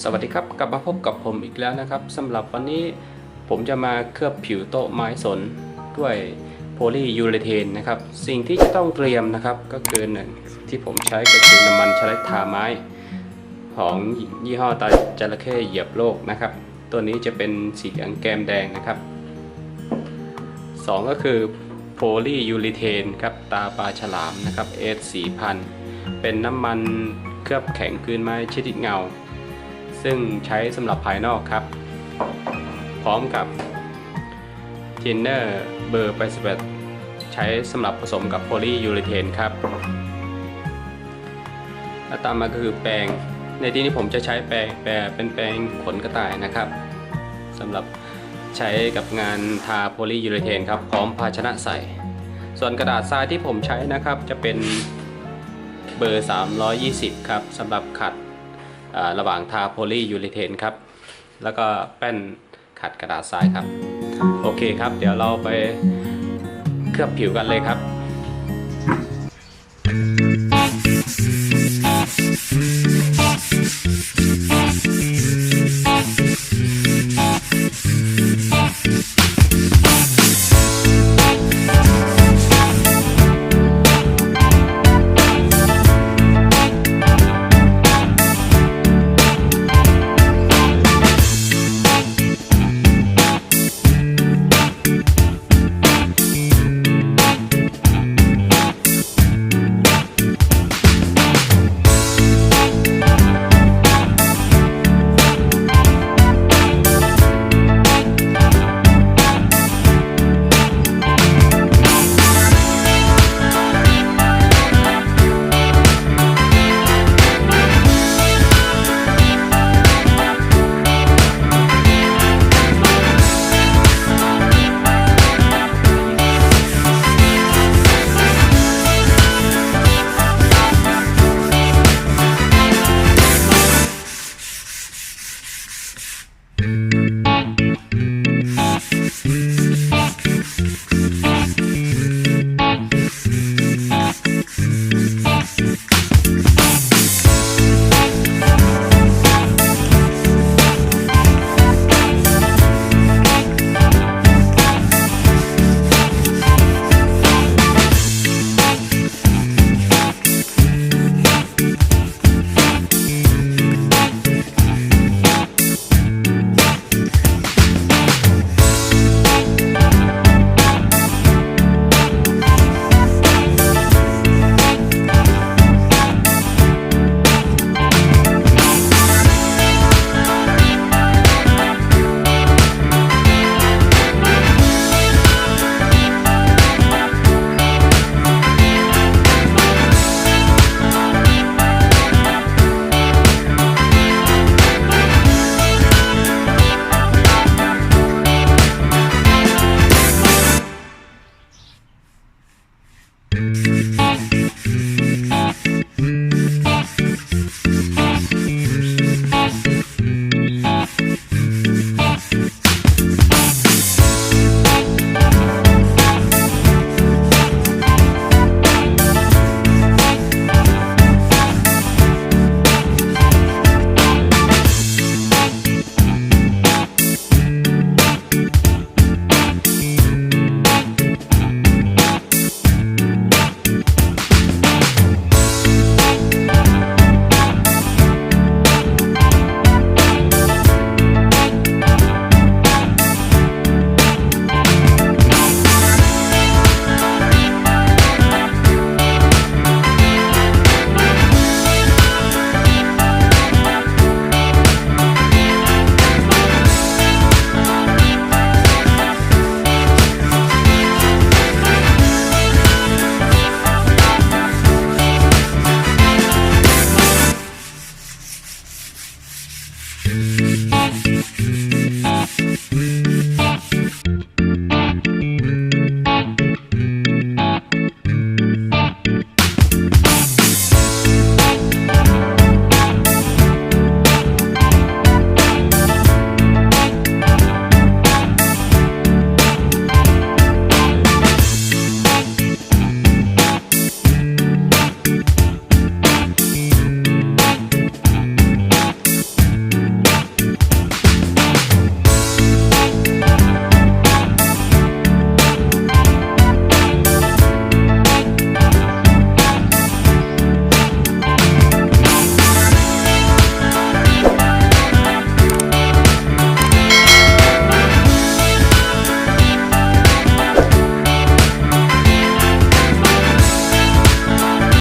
สวัสดีครับกลับมาพบกับผมอีกแล้วนะครับสำหรับวันนี้ผมจะมาเคลือบผิวโต๊ะไม้สนด้วยโพลียูเรเทนนะครับ สิ่งที่จะต้องเตรียมนะครับก็คือหนึ่งที่ผมใช้ก็คือน้ำมันชะลัดทาไม้ ของยี่ห้อตาจระเข้เหยียบโลกนะครับ ตัวนี้จะเป็นสีเหลืองแกมแดงนะครับสองก็คือโพลียูริเทนครับตาปลาฉลามนะครับ S 4000เป็นน้ำมันเคลือบแข็งพื้นไม้ชนิดเงา ซึ่งใช้สำหรับภายนอกครับ พร้อมกับเทนเนอร์เบอร์81ใช้สำหรับผสมกับโพลียูริเทนครับและตามมาก็คือแปรงในที่นี้ผมจะใช้แปรงแปรงเป็นแปรงขนกระต่ายนะครับสำหรับใช้กับงานทาโพลียูเรเทนครับ พร้อมภาชนะใส่ ส่วนกระดาษทรายที่ผมใช้นะครับจะเป็นเบอร์ 320 ครับสำหรับขัด ระหว่างทาโพลียูริเทนครับ แล้วก็แป้นขัดกระดาษทรายครับ โอเคครับ เดี๋ยวเราไปเคลือบผิวกันเลยครับ